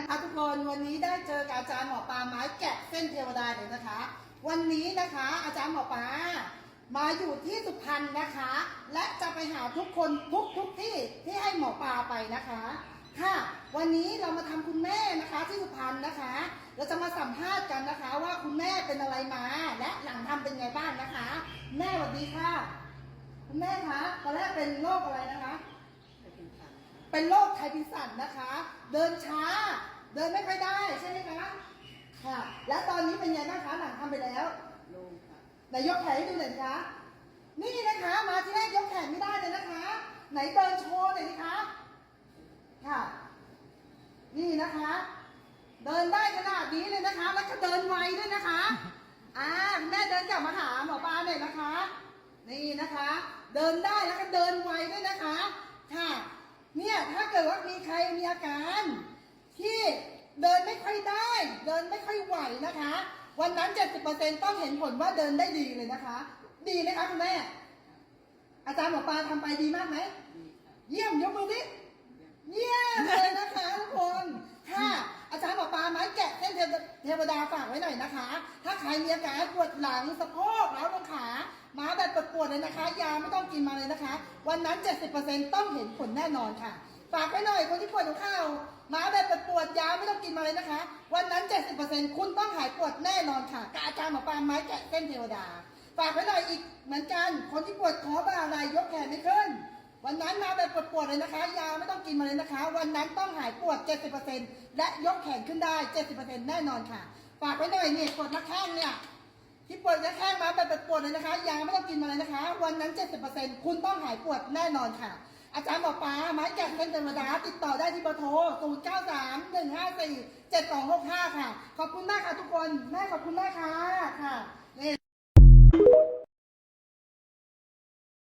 นะคะทุกคนวันนี้ได้เจอกับอาจารย์หมอปลาไม้แกะเส้นเทวดาเลยนะคะ วันนี้นะคะอาจารย์หมอปลามาอยู่ที่สุพรรณนะคะ และจะไปหาทุกคนทุกทุกที่ที่ให้หมอปลาไปนะคะ ค่ะ วันนี้เรามาทำคุณแม่นะคะที่สุพรรณนะคะ เราจะมาสัมภาษณ์กันนะคะว่าคุณแม่เป็นอะไรมา และหลังทำเป็นไงบ้างนะคะ แม่สวัสดีค่ะ คุณแม่คะตอนแรกเป็นโรคอะไรนะคะ เป็นโรคไทพิสันนะคะ เดินช้า เดินไม่ค่อยได้ใช่ไหมคะ ค่ะ และตอนนี้เป็นไงบ้างคะหลังทำไปแล้วโล่งค่ะไหนยกแขนให้ดูหน่อยคะ นี่นะคะ มาที่แรกยกแขนไม่ได้เลยนะคะ ไหนเดินโชว์หน่อยสิคะ ค่ะ นี่นะคะ เดินได้ขนาดนี้เลยนะคะ แล้วก็เดินไวด้วยนะคะ อ่าแม่เดินกลับมาหาหมอปลาหน่อยนะคะ นี่นะคะ เดินได้แล้วก็เดินไวด้วยนะคะ ค่ะ กิดว่ามีใครมีอาการ ที่เดินไม่ค่อยได้ เดินไม่ค่อยไหวนะคะ วันนั้น 70%ต้องเห็นผลว่าเดินได้ดีเลยนะคะ ดีไหมคะคุณแม่ อาจารย์หมอปลาทำไปดีมากไหม เยี่ยมยกมือดิเยี่ยมเลยนะคะทุกคนค่ะอาจารย์หมอปลาไม้แกะเส้นเทวดาฝากไว้หน่อยนะคะ ถ้าใครมีอาการปวดหลังสะโพกแล้วลงขามาแบบปวดๆเลยนะคะ ยาไม่ต้องกินมาเลยนะคะ วันนั้น 70%ต้องเห็นผลแน่นอนค่ะ ฝากไว้หน่อยคนที่ปวดหัวเข่าหมาแบบปวดยาไม่ต้องกินมาเลยนะคะ วันนั้น 70%คุณต้องหายปวดแน่นอนค่ะกับอาจารย์หมอปลาไม้แกะเส้นเทวดา ฝากไว้หน่อยอีกเหมือนกัน คนที่ปวดคอบ่าอะไรยกแขนไม่ขึ้น วันนั้นมาแบบปวดๆเลยนะคะ ยาไม่ต้องกินมาเลยนะคะ วันนั้นต้องหายปวด 70%และยกแขนขึ้นได้ 70%แน่นอนค่ะ ฝากไว้หน่อยนี่ปวดหน้าแข้งเนี่ยที่ปวดหน้าแข้งมาแบบปวดเลยนะคะ ยาไม่ต้องกินมาเลยนะคะ วันนั้น 70%คุณต้องหายปวดแน่นอนค่ะ อาจารย์บอกป้าไม้แกะเส้นธรรมดาติดต่อได้ที่เบอร์โทร 0 9 3 1 5 4 7 2 6 5 ค่ะ ขอบคุณมากค่ะทุกคน แม่ขอบคุณมากค่ะค่ะ